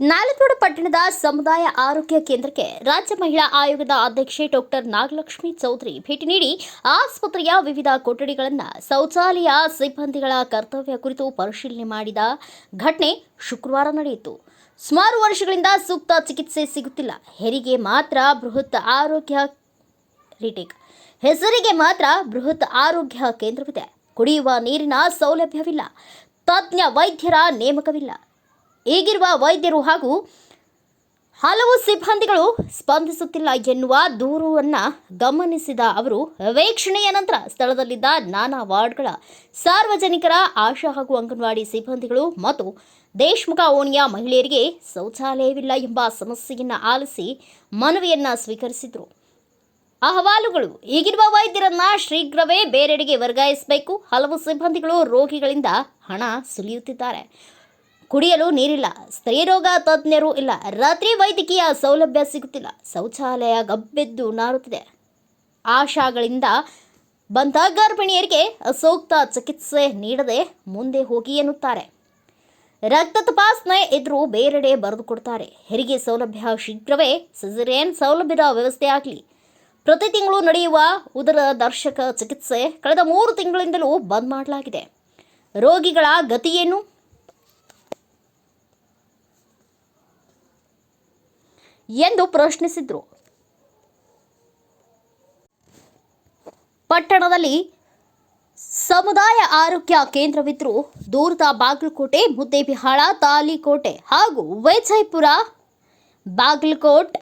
ನಾಲತೋಡು ಪಟ್ಟಣದ ಸಮುದಾಯ ಆರೋಗ್ಯ ಕೇಂದ್ರಕ್ಕೆ ರಾಜ್ಯ ಮಹಿಳಾ ಆಯೋಗದ ಅಧ್ಯಕ್ಷೆ ಡಾಕ್ಟರ್ ನಾಗಲಕ್ಷ್ಮಿ ಚೌಧರಿ ಭೇಟಿ ನೀಡಿ ಆಸ್ಪತ್ರೆಯ ವಿವಿಧ ಕೊಠಡಿಗಳನ್ನು ಶೌಚಾಲಯ ಸಿಬ್ಬಂದಿಗಳ ಕರ್ತವ್ಯ ಕುರಿತು ಪರಿಶೀಲನೆ ಮಾಡಿದ ಘಟನೆ ಶುಕ್ರವಾರ ನಡೆಯಿತು. ಸುಮಾರು ವರ್ಷಗಳಿಂದ ಸೂಕ್ತ ಚಿಕಿತ್ಸೆ ಸಿಗುತ್ತಿಲ್ಲ. ಹೆರಿಗೆ ಮಾತ್ರ ಬೃಹತ್ ಆರೋಗ್ಯ ರಿಟೇಕ್. ಹೆಸರಿಗೆ ಮಾತ್ರ ಬೃಹತ್ ಆರೋಗ್ಯ ಕೇಂದ್ರವಿದೆ. ಕುಡಿಯುವ ನೀರಿನ ಸೌಲಭ್ಯವಿಲ್ಲ. ತಜ್ಞ ವೈದ್ಯರ ನೇಮಕವಿಲ್ಲ. ಈಗಿರುವ ವೈದ್ಯರು ಹಾಗೂ ಹಲವು ಸಿಬ್ಬಂದಿಗಳು ಸ್ಪಂದಿಸುತ್ತಿಲ್ಲ ಎನ್ನುವ ದೂರವನ್ನು ಗಮನಿಸಿದ ಅವರು, ವೀಕ್ಷಣೆಯ ನಂತರ ಸ್ಥಳದಲ್ಲಿದ್ದ ನಾನಾ ವಾರ್ಡ್ಗಳ ಸಾರ್ವಜನಿಕರ ಆಶಾ ಹಾಗೂ ಅಂಗನವಾಡಿ ಸಿಬ್ಬಂದಿಗಳು ಮತ್ತು ದೇಶಮುಖ ಓಣಿಯ ಮಹಿಳೆಯರಿಗೆ ಶೌಚಾಲಯವಿಲ್ಲ ಎಂಬ ಸಮಸ್ಯೆಯನ್ನು ಆಲಿಸಿ ಮನವಿಯನ್ನು ಸ್ವೀಕರಿಸಿದರು. ಅಹವಾಲುಗಳು, ಈಗಿರುವ ವೈದ್ಯರನ್ನ ಶೀಘ್ರವೇ ಬೇರೆಡೆಗೆ ವರ್ಗಾಯಿಸಬೇಕು. ಹಲವು ಸಿಬ್ಬಂದಿಗಳು ರೋಗಿಗಳಿಂದ ಹಣ ಸುಲಿಯುತ್ತಿದ್ದಾರೆ. ಕುಡಿಯಲು ನೀರಿಲ್ಲ. ಸ್ತ್ರೀರೋಗ ತಜ್ಞರು ಇಲ್ಲ. ರಾತ್ರಿ ವೈದ್ಯಕೀಯ ಸೌಲಭ್ಯ ಸಿಗುತ್ತಿಲ್ಲ. ಶೌಚಾಲಯ ಗಬ್ಬೆದ್ದು ನಾರುತ್ತಿದೆ. ಆಶಾಗಳಿಂದ ಬಂದ ಗರ್ಭಿಣಿಯರಿಗೆ ಸೂಕ್ತ ಚಿಕಿತ್ಸೆ ನೀಡದೆ ಮುಂದೆ ಹೋಗಿ ಎನ್ನುತ್ತಾರೆ. ರಕ್ತ ತಪಾಸಣೆ ಎದುರು ಬೇರೆಡೆ ಬರೆದು ಕೊಡ್ತಾರೆ. ಹೆರಿಗೆ ಸೌಲಭ್ಯ ಶೀಘ್ರವೇ ಸಿಸರಿಯನ್ ಸೌಲಭ್ಯದ ವ್ಯವಸ್ಥೆ ಆಗಲಿ. ಪ್ರತಿ ತಿಂಗಳು ನಡೆಯುವ ಉದರ ದರ್ಶಕ ಚಿಕಿತ್ಸೆ ಕಳೆದ ಮೂರು ತಿಂಗಳಿಂದಲೂ ಬಂದ್ ಮಾಡಲಾಗಿದೆ. ರೋಗಿಗಳ ಗತಿಯೇನು? ಎಂದು ಪ್ರಶ್ನಿಸಿದ್ರು. ಪಟ್ಟಣದಲ್ಲಿ ಸಮುದಾಯ ಆರೋಗ್ಯ ಕೇಂದ್ರವಿದ್ದರೂ ದೂರದ ಬಾಗಲಕೋಟೆ, ಮುದ್ದೇಬಿಹಾಳ, ತಾಲಿಕೋಟೆ ಹಾಗೂ ವೈಜಯಪುರ, ಬಾಗಲಕೋಟ್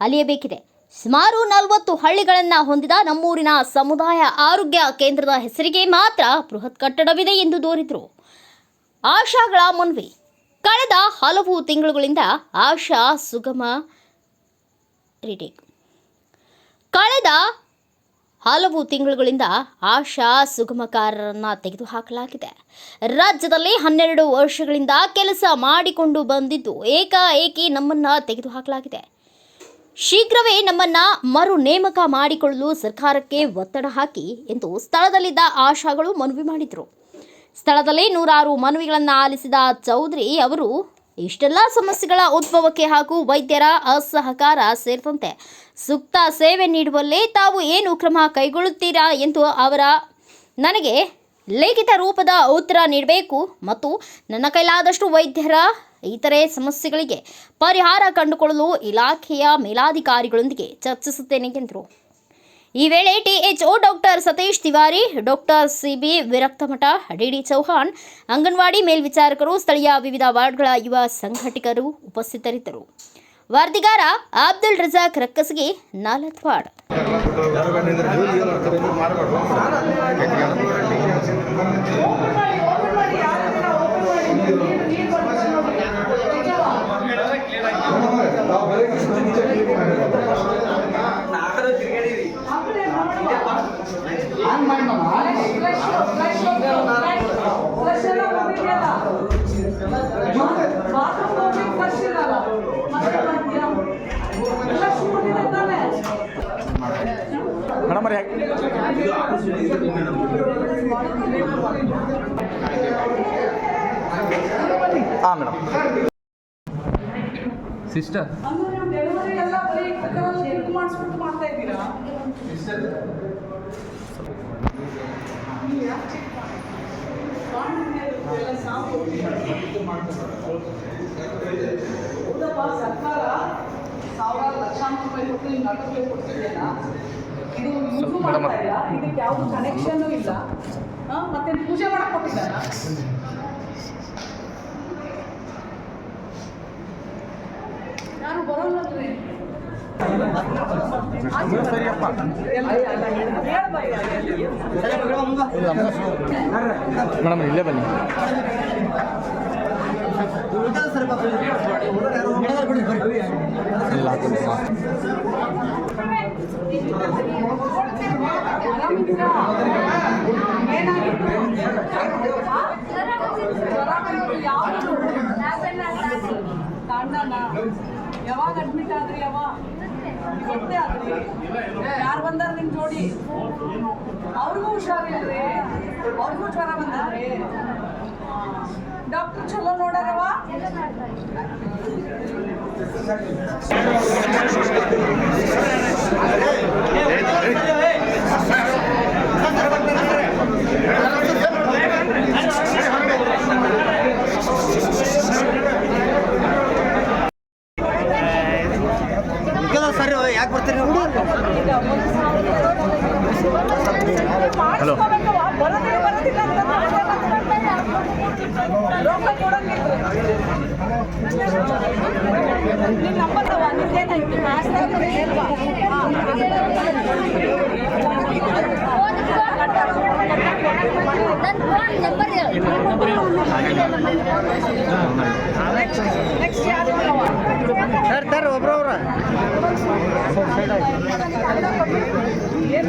ಅಲಿಯಬೇಕಿದೆ. ಸುಮಾರು ನಲವತ್ತು ಹಳ್ಳಿಗಳನ್ನು ಹೊಂದಿದ ನಮ್ಮೂರಿನ ಸಮುದಾಯ ಆರೋಗ್ಯ ಕೇಂದ್ರದ ಹೆಸರಿಗೆ ಮಾತ್ರ ಬೃಹತ್ ಕಟ್ಟಡವಿದೆ ಎಂದು ದೂರಿದರು. ಆಶಾಗಳ ಮನವಿ. ಕಳೆದ ಹಲವು ತಿಂಗಳುಗಳಿಂದ ಆಶಾ ಸುಗಮ ರಿಟೇಕ್ ಕಳೆದ ಹಲವು ತಿಂಗಳುಗಳಿಂದ ಆಶಾ ಸುಗಮಕಾರರನ್ನು ತೆಗೆದುಹಾಕಲಾಗಿದೆ. ರಾಜ್ಯದಲ್ಲಿ ಹನ್ನೆರಡು ವರ್ಷಗಳಿಂದ ಕೆಲಸ ಮಾಡಿಕೊಂಡು ಬಂದಿದ್ದು ಏಕಾಏಕಿ ನಮ್ಮನ್ನು ತೆಗೆದುಹಾಕಲಾಗಿದೆ. ಶೀಘ್ರವೇ ನಮ್ಮನ್ನ ಮರು ನೇಮಕ ಮಾಡಿಕೊಳ್ಳಲು ಸರ್ಕಾರಕ್ಕೆ ಒತ್ತಡ ಹಾಕಿ ಎಂದು ಸ್ಥಳದಲ್ಲಿದ್ದ ಆಶಾಗಳು ಮನವಿ ಮಾಡಿದರು. ಸ್ಥಳದಲ್ಲಿ ನೂರಾರು ಮನವಿಗಳನ್ನು ಆಲಿಸಿದ ಚೌಧರಿ ಅವರು, ಇಷ್ಟೆಲ್ಲ ಸಮಸ್ಯೆಗಳ ಉದ್ಭವಕ್ಕೆ ಹಾಗೂ ವೈದ್ಯರ ಅಸಹಕಾರ ಸೇರಿದಂತೆ ಸೂಕ್ತ ಸೇವೆ ನೀಡುವಲ್ಲಿ ತಾವು ಏನು ಕ್ರಮ ಕೈಗೊಳ್ಳುತ್ತೀರಾ ಎಂದು ಅವರ ನನಗೆ ಲಿಖಿತ ರೂಪದ ಉತ್ತರ ನೀಡಬೇಕು ಮತ್ತು ನನ್ನ ಕೈಲಾದಷ್ಟು ವೈದ್ಯರ, ಇತರೆ ಸಮಸ್ಯೆಗಳಿಗೆ ಪರಿಹಾರ ಕಂಡುಕೊಳ್ಳಲು ಇಲಾಖೆಯ ಮೇಲಾಧಿಕಾರಿಗಳೊಂದಿಗೆ ಚರ್ಚಿಸುತ್ತೇನೆ ಎಂದರು. ಈ ವೇಳೆ THO doctor Satish Tiwari, doctor CB Viraktamath DD Chauhan, anganwadi ಮೇಲ್ವಿಚಾರಕರು, ಸ್ಥಳೀಯ ವಿವಿಧ ವಾರ್ಡ್ಗಳ ಯುವ ಸಂಘಟಕರು ಉಪಸ್ಥಿತರಿದ್ದರು. ವಾರ್ದಿಗಾರ ಅಬ್ದುಲ್ ರಜಾಕ್ ರಕ್ಕಸಗಿ ನಾಲತ್ವಾಡ್ ಮೇಡಮ್ ರೀ ಹಾಂ ಮೇಡಮ್. ಸಿಸ್ಟರ್. ಮಾಡಿಸ್ಬಿಟ್ಟು ಮಾಡ್ತಾ ಇದ್ದೀರಾ ನೀವು ಯಾಕೆ ಚೆಕ್ ಮಾಡಿ ಕಾಂಟ್ಯಾಕ್ಟ್ ಎಲ್ಲ ಸಾಕು ಹೌದಪ್ಪ ಸರ್ಕಾರ ಸಾವಿರಾರು ಲಕ್ಷಾಂತರ ರೂಪಾಯಿ ಕೊಟ್ಟು ನಿಮ್ಗೆ ಆಟೋಗೆ ಕೊಡ್ತಿದೆಯಲ್ಲ ಇದು ಯೂಸು ಮಾಡ್ತಾ ಇಲ್ಲ. ಇದಕ್ಕೆ ಯಾವುದು ಕನೆಕ್ಷನ್ನು ಇಲ್ಲ. ಮತ್ತೆ ಪೂಜೆ ಮಾಡಕ್ ಕೊಟ್ಟಿದ್ದಾರ? ಮೇಡಮ್ ಇಲ್ಲೇ ಬನ್ನಿ ಇಲ್ಲ ಹಾಕಿಲ್ಲ. ಯಾವಾಗ ಅಡ್ಮಿಟ್ ಆದ್ರಿ ಯಾವ ಗೊತ್ತೇ ಆದ್ರಿ ಯಾರು ಬಂದಾರ ನಿಮ್ ಜೋಡಿ ಅವ್ರಿಗೂ ಹುಷಾರಿಲ್ರಿ ಅವ್ರಿಗೂ ಜ್ವರ ಬಂದದ್ರಿ ಡಾಕ್ಟರ್ ಚಲೋ ನೋಡಾರವ ಸರ್ ಸರ್ ಒಬ್ರವ್ರ. ಏನ್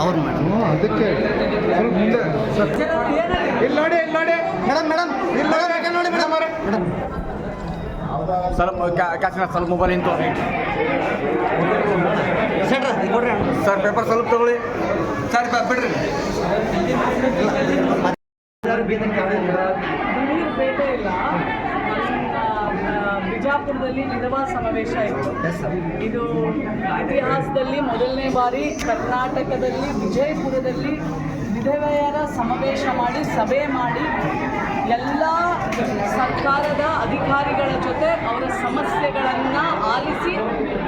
ಅವ್ರು ಮೇಡಮ್ ಅದಕ್ಕೆ ಇಲ್ಲಿ ನೋಡಿ ಇಲ್ಲಿ ನೋಡಿ ಮೇಡಮ್ ಮೇಡಮ್ ಇಲ್ಲ ಸ್ವಲ್ಪ ಕಾಸಿನ ಸ್ವಲ್ಪ ಮೊಬೈಲ್ ಸೆಂಟ್ರ ಕೊಡ್ರಿ ಸರ್ ಪೇಪರ್ ಸ್ವಲ್ಪ ತಗೊಳ್ಳಿ. ಸರ್ ಬಿಡ್ರಿ. ಇಲ್ಲ. ಬಿಜಾಪುರದಲ್ಲಿ ವಿಧವಾ ಸಮಾವೇಶ ಇತ್ತು. ಇದು ಇತಿಹಾಸದಲ್ಲಿ ಮೊದಲನೇ ಬಾರಿ ಕರ್ನಾಟಕದಲ್ಲಿ ವಿಜಯಪುರದಲ್ಲಿ ವಿಧವೆಯರ ಸಮಾವೇಶ ಮಾಡಿ, ಸಭೆ ಮಾಡಿ, ಎಲ್ಲ ಸರ್ಕಾರದ ಅಧಿಕಾರಿಗಳ ಜೊತೆ ಅವರ ಸಮಸ್ಯೆಗಳನ್ನು ಆಲಿಸಿ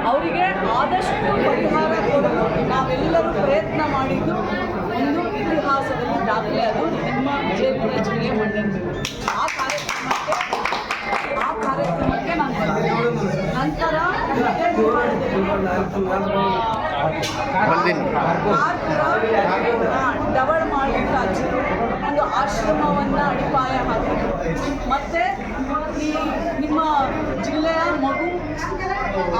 ಅವರಿಗೆ ಆದಷ್ಟು ಪರಿಹಾರ ಕೊಡಲು ನಾವೆಲ್ಲರೂ ಪ್ರಯತ್ನ ಮಾಡಿದ್ದು ಒಂದು ಇತಿಹಾಸದಲ್ಲಿ ದಾಖಲೆ ಅದು ನಿಮ್ಮ ವಿಜಯಪುರ ಜಿಲ್ಲೆ ಮಂಡನೆ. ಆ ಕಾರ್ಯಕ್ರಮಕ್ಕೆ ಆ ಕಾರ್ಯಕ್ರಮಕ್ಕೆ ನಾನು ನಂತರ ಡವಳ ಮಾಡಿದ ಅಜ್ಜರು ಒಂದು ಆಶ್ರಮವನ್ನು ಅಡಿಪಾಯ ಹಾಕಿದ್ರು ಮತ್ತೆ ಈ ನಿಮ್ಮ ಜಿಲ್ಲೆಯ ಮಗು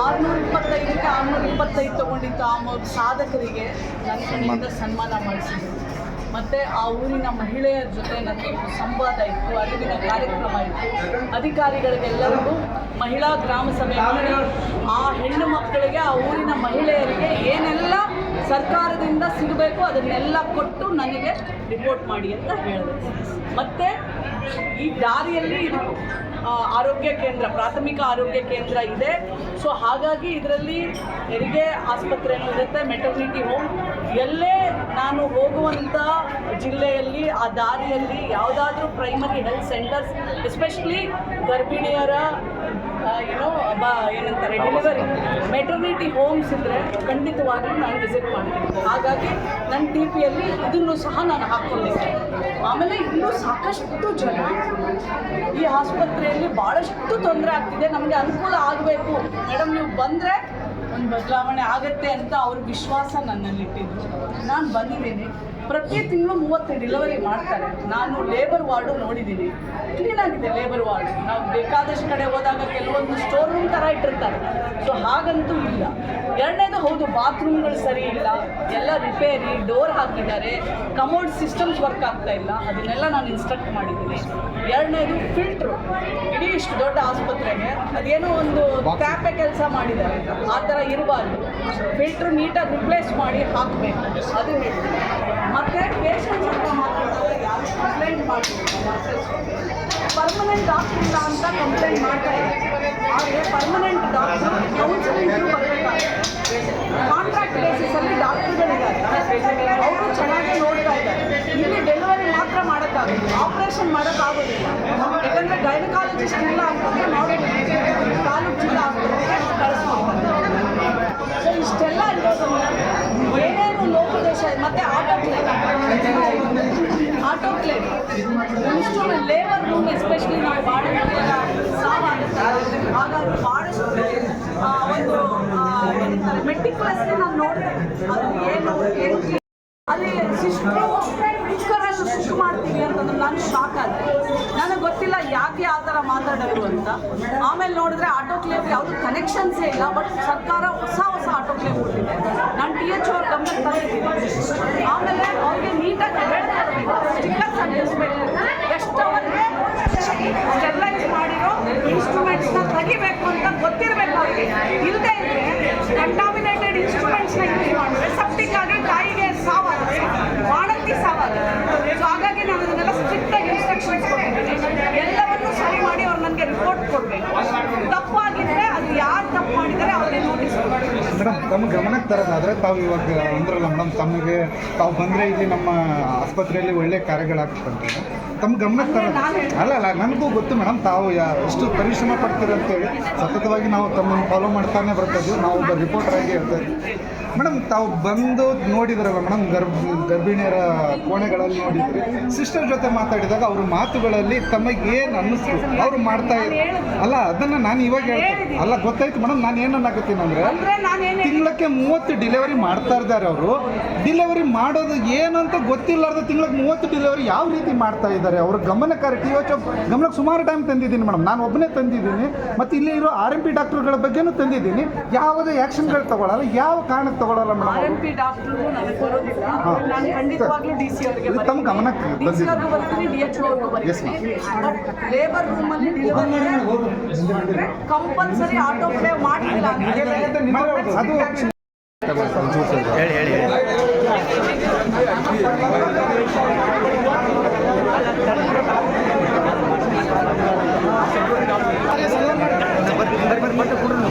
ಆರುನೂರ ಇಪ್ಪತ್ತೈದಕ್ಕೆ ಆರ್ನೂರ ಇಪ್ಪತ್ತೈದು ತಗೊಂಡಿತ್ತು ಆ ಮಗು ಸಾಧಕರಿಗೆ ನನ್ನ ಸನ್ಮಾನ ಮಾಡಿಸಿದ್ರು. ಮತ್ತು ಆ ಊರಿನ ಮಹಿಳೆಯರ ಜೊತೆ ನನಗೆ ಸಂವಾದ ಇತ್ತು ಅಲ್ಲಿನ ಕಾರ್ಯಕ್ರಮ ಇತ್ತು. ಅಧಿಕಾರಿಗಳಿಗೆಲ್ಲರಿಗೂ ಮಹಿಳಾ ಗ್ರಾಮ ಸಭೆ ಆ ಹೆಣ್ಣು ಮಕ್ಕಳಿಗೆ, ಆ ಊರಿನ ಮಹಿಳೆಯರಿಗೆ ಏನೆಲ್ಲ ಸರ್ಕಾರದಿಂದ ಸಿಗಬೇಕು ಅದನ್ನೆಲ್ಲ ಕೊಟ್ಟು ನನಗೆ ರಿಪೋರ್ಟ್ ಮಾಡಿ ಅಂತ ಹೇಳಿದೆ ಮತ್ತು ಈ ದಾರಿಯಲ್ಲಿ ಇದು ಆರೋಗ್ಯ ಕೇಂದ್ರ, ಪ್ರಾಥಮಿಕ ಆರೋಗ್ಯ ಕೇಂದ್ರ ಇದೆ. ಸೊ ಹಾಗಾಗಿ ಇದರಲ್ಲಿ ಹೆರಿಗೆ ಆಸ್ಪತ್ರೆನೂ ಇರುತ್ತೆ ಮೆಟರ್ನಿಟಿ ಹೋಮ್ ಎಲ್ಲೇ ನಾನು ಹೋಗುವಂಥ ಜಿಲ್ಲೆಯಲ್ಲಿ, ಆ ದಾರಿಯಲ್ಲಿ ಯಾವುದಾದ್ರೂ ಪ್ರೈಮರಿ ಹೆಲ್ತ್ ಸೆಂಟರ್ಸ್ ಎಸ್ಪೆಷಲಿ ಗರ್ಭಿಣಿಯರ ಏನೋ ಏನಂತಾರೆ ಡೆಲಿವರಿ ಮೆಟರ್ನಿಟಿ ಹೋಮ್ಸ್ ಇದ್ರೆ ಖಂಡಿತವಾಗ್ಲೂ ನಾನು ವಿಸಿಟ್ ಮಾಡ್ತೀನಿ. ಹಾಗಾಗಿ ನನ್ನ ಟಿ ಪಿಯಲ್ಲಿ ಇದನ್ನು ಸಹ ನಾನು ಹಾಕ್ಕೊಂಡಿದ್ದೆ ಆಮೇಲೆ ಇನ್ನೂ ಸಾಕಷ್ಟು ಜನ ಈ ಆಸ್ಪತ್ರೆಯಲ್ಲಿ ಭಾಳಷ್ಟು ತೊಂದರೆ ಆಗ್ತಿದೆ. ನಮಗೆ ಅನುಕೂಲ ಆಗಬೇಕು. ಮೇಡಮ್, ನೀವು ಬಂದರೆ ಒಂದು ಬದಲಾವಣೆ ಆಗುತ್ತೆ ಅಂತ ಅವ್ರ ವಿಶ್ವಾಸ ನನ್ನಲ್ಲಿಟ್ಟಿದ್ರು ನಾನು ಬಂದಿದ್ದೀನಿ. ಪ್ರತಿ ತಿಂಗಳು ಮೂವತ್ತು ಡೆಲಿವರಿ ಮಾಡ್ತಾರೆ. ನಾನು ಲೇಬರ್ ವಾರ್ಡು ನೋಡಿದ್ದೀನಿ ಕ್ಲೀನ್ ಆಗಿದೆ ಲೇಬರ್ ವಾರ್ಡ್ ನಾವು ಬೇಕಾದಷ್ಟು ಕಡೆ ಹೋದಾಗ ಕೆಲವೊಂದು ಸ್ಟೋರ್ ರೂಮ್ ಥರ ಇಟ್ಟಿರ್ತಾರೆ. ಸೊ ಹಾಗಂತೂ ಇಲ್ಲ. ಎರಡನೇದು ಹೌದು ಬಾತ್ರೂಮ್ಗಳು ಸರಿ ಇಲ್ಲ. ಎಲ್ಲ ರಿಪೇರಿ ಡೋರ್ ಹಾಕಿದ್ದಾರೆ. ಕಮೋಡ್ ಸಿಸ್ಟಮ್ಸ್ ವರ್ಕ್ ಆಗ್ತಾ ಇಲ್ಲ. ಅದನ್ನೆಲ್ಲ ನಾನು ಇನ್ಸ್ಟ್ರಕ್ಟ್ ಮಾಡಿದ್ದೀನಿ. ಎರಡನೇದು ಫಿಲ್ಟ್ರು ಇಡೀ ಇಷ್ಟು ದೊಡ್ಡ ಆಸ್ಪತ್ರೆಗೆ ಅದೇನೋ ಒಂದು ಕ್ಯಾಪೆ ಕೆಲಸ ಮಾಡಿದ್ದಾರೆ. ಆ ಥರ ಇರಬಾರ್ದು. ಫಿಲ್ಟ್ರು ನೀಟಾಗಿ ರಿಪ್ಲೇಸ್ ಮಾಡಿ ಹಾಕಬೇಕು. ಅದು ಹೇಳ್ತೀನಿ. ಮತ್ತು ಪೇಷಂಟ್ಸ್ ಹತ್ರ ಮಾತಾಡಿದಾಗ ಕಂಪ್ಲೇಂಟ್ ಮಾಡಬೇಕು ಪರ್ಮನೆಂಟ್ ಡಾಕ್ಟರ್ ಇಲ್ಲ ಅಂತ ಕಂಪ್ಲೇಂಟ್ ಮಾಡ್ತಾರೆ. ಆದರೆ ಪರ್ಮನೆಂಟ್ ಡಾಕ್ಟರ್ ಕೌನ್ಸಿಲಿಂಗ್ ಬರಬೇಕಾಗುತ್ತೆ. ಕಾಂಟ್ರಾಕ್ಟ್ ಬೇಸಿಸಲ್ಲಿ ಡಾಕ್ಟರ್ಗಳಿದ್ದಾರೆ ಅವರು ಚೆನ್ನಾಗಿ ನೋಡ್ತಾ ಇದ್ದಾರೆ. ಇಲ್ಲಿ ಡೆಲಿವರಿ ಮಾತ್ರ ಮಾಡೋಕ್ಕಾಗುತ್ತೆ ಆಪರೇಷನ್ ಮಾಡೋಕ್ಕಾಗೋದಿಲ್ಲ. ಯಾಕಂದರೆ ಗೈನಕಾಲಜಿಸ್ಟ್ ಇಲ್ಲ ಅಂತಂದರೆ autoclave instrument labour room especially ನಾವು ಭಾಳ ಸಾವಾಗುತ್ತೆ ಹಾಗಾಗಿ ಭಾಳಷ್ಟು ಒಂದು ಏನಂತಾರೆ ಮೆಟಿಕ್ಯುಲಸ್ಲಿ ನಾನು ನೋಡಿದೆ. ಅದು ಏನು ಏನು ಅಲ್ಲಿ ಸಿಸ್ಟ್ರು ಕುಕ್ಕರಲ್ಲಿ ಸುಟ್ಟು ಮಾಡ್ತೀವಿ ಅಂತಂದ್ರೆ ನಾನು ಶಾಕ್ ಆದೆ ನನಗೆ ಗೊತ್ತಿಲ್ಲ ಯಾಕೆ ಆ ಥರ ಮಾತಾಡೋದು ಅಂತ. ಆಮೇಲೆ ನೋಡಿದ್ರೆ ಆಟೋಕ್ಲೇವ್ ಯಾವುದು ಕನೆಕ್ಷನ್ಸೇ ಇಲ್ಲ ಬಟ್ ಸರ್ಕಾರ ಹೊಸ ಹೊಸ ಆಟೋಕ್ಲೇವ್ ಕೊಟ್ಟಿದೆ. ನಾನು ಟಿ ಎಚ್ ಅವ್ರ ಗಮನಕ್ಕೆ ತಂದಿದ್ದೀನಿ. ಆಮೇಲೆ ಅವ್ರಿಗೆ ನೀಟಾಗಿ ಸ್ಟಿಕ್ಕರ್ಸ್ ಅಂಟಿಸ್ಬೇಕು ಎಷ್ಟು ಅವರಿಗೆ ಸ್ಟೆರ್ಲೈಸ್ ಮಾಡಿರೋ ಇನ್ಸ್ಟ್ರೂಮೆಂಟ್ಸ್ನ ತೆಗಿಬೇಕು ಅಂತ ಗೊತ್ತಿರಬೇಕು ಅವ್ರಿಗೆ. ಇಲ್ಲದೆ ಇದ್ರೆ ಕಂಟಾಮಿನೇಟೆಡ್ ಇನ್ಸ್ಟ್ರೂಮೆಂಟ್ಸ್ನ ಯೂಸ್ ಮಾಡಿದ್ರೆ ಸಪ್ಟಿಕ್ ತಾಯಿಗೆ ಸಾವಾಗುತ್ತೆ. ಬಾಣಂತಿ ಸಾವಾಗುತ್ತೆ. ಸೊ ಹಾಗಾಗಿ ನಾನು ಅದನ್ನೆಲ್ಲ ಸ್ಟ್ರಿಕ್ಟಾಗಿ ಇನ್ಸ್ಟ್ರಕ್ಷನ್ಸ್ ಕೊಟ್ಟಿದ್ದೀನಿ. ಎಲ್ಲವನ್ನೂ ಸರಿ ಮಾಡಿ ಅವ್ರು ನನಗೆ ರಿಪೋರ್ಟ್ ಕೊಡಬೇಕು. ತಪ್ಪಾಗಿದ್ರೆ ಅದು ಯಾರು ತಪ್ಪು ಮಾಡಿದರೆ ಅವ್ರಿಗೆ ನೋಟಿಸ್ ಕೊಡಬೇಕು. ಮೇಡಮ್ ತಮ್ಮ ಗಮನಕ್ಕೆ ತರೋದಾದ್ರೆ ತಾವು ಇವಾಗ ಅಂದ್ರಲ್ಲ ಮೇಡಮ್ ತಮಗೆ ತಾವು ಬಂದರೆ ಇಲ್ಲಿ ನಮ್ಮ ಆಸ್ಪತ್ರೆಯಲ್ಲಿ ಒಳ್ಳೆ ಕಾರ್ಯಗಳಾಗ್ತಂತೆ ತಮ್ಮ ಗಮನಕ್ಕೆ ತರೋದು. ಅಲ್ಲ ಅಲ್ಲ ನನಗೂ ಗೊತ್ತು ಮೇಡಮ್ ತಾವು ಯಾ ಎಷ್ಟು ಪರಿಶ್ರಮ ಪಡ್ತೀರಂತೇಳಿ ಸತತವಾಗಿ ನಾವು ತಮ್ಮನ್ನು ಫಾಲೋ ಮಾಡ್ತಾನೆ ಬರ್ತಾ ಇದ್ದೀವಿ. ನಾವು ಒಬ್ಬ ರಿಪೋರ್ಟರ್ ಆಗಿ ಹೇಳ್ತಾ ಇದ್ದೀವಿ. ಮೇಡಮ್ ತಾವು ಬಂದು ನೋಡಿದ್ರಲ್ಲ ಮೇಡಮ್ ಗರ್ಭ ಗರ್ಭಿಣಿಯರ ಕೋಣೆಗಳಲ್ಲಿ ನೋಡಿದ್ರಿ. ಸಿಸ್ಟರ್ ಜೊತೆ ಮಾತಾಡಿದಾಗ ಅವ್ರ ಮಾತುಗಳಲ್ಲಿ ತಮಗೆ ಏನು ಅನ್ನಿಸ್ತು? ಅವ್ರು ಮಾಡ್ತಾ ಇದ್ರು. ಅಲ್ಲ ಅದನ್ನು ನಾನು ಇವಾಗ ಹೇಳ್ತೀನಿ ಅಲ್ಲ ಗೊತ್ತಾಯ್ತು ಮೇಡಮ್ ನಾನು ಏನು ಅಂದರೆ ಅಂದ್ರೆ ತಿಂಗಳಕ್ಕೆ ಮೂವತ್ತು ಡಿಲೆವರಿ ಮಾಡ್ತಾ ಇದ್ದಾರೆ ಅವರು. ಡಿಲೆವರಿ ಮಾಡೋದು ಏನಂತ ಗೊತ್ತಿಲ್ಲಾರ್ದ ತಿಂಗಳಿಗೆ ಮೂವತ್ತು ಡಿಲೆವರಿ ಯಾವ ರೀತಿ ಮಾಡ್ತಾ ಇದ್ದಾರೆ? ಅವ್ರ ಗಮನಕಾರಿ ಟಿ ಎಚ್ ಗಮನಕ್ಕೆ ಸುಮಾರು ಟೈಮ್ ತಂದಿದ್ದೀನಿ ಮೇಡಮ್. ನಾನು ಒಬ್ಬನೇ ತಂದಿದ್ದೀನಿ. ಮತ್ತು ಇಲ್ಲಿ ಇರೋ ಆರ್ ಎಂ ಪಿ ಡಾಕ್ಟರ್ಗಳ ಬಗ್ಗೆನೂ ತಂದಿದ್ದೀನಿ. ಯಾವುದೇ ಆ್ಯಕ್ಷನ್ಗಳು ತಗೊಳ್ಳಲ್ಲ ಯಾವ ಕಾರಣಕ್ಕೆ ತಗೊಳ್ಳಲ್ಲ ಮೇಡಮ್ ಹಾ. ತಮ್ಮ ಗಮನಕ್ಕೆ ಡಿ ಸಿ ಅವ್ರಿಗೂ ಬರ್ತೀನಿ ಡಿ மட்டும் கொடுங்க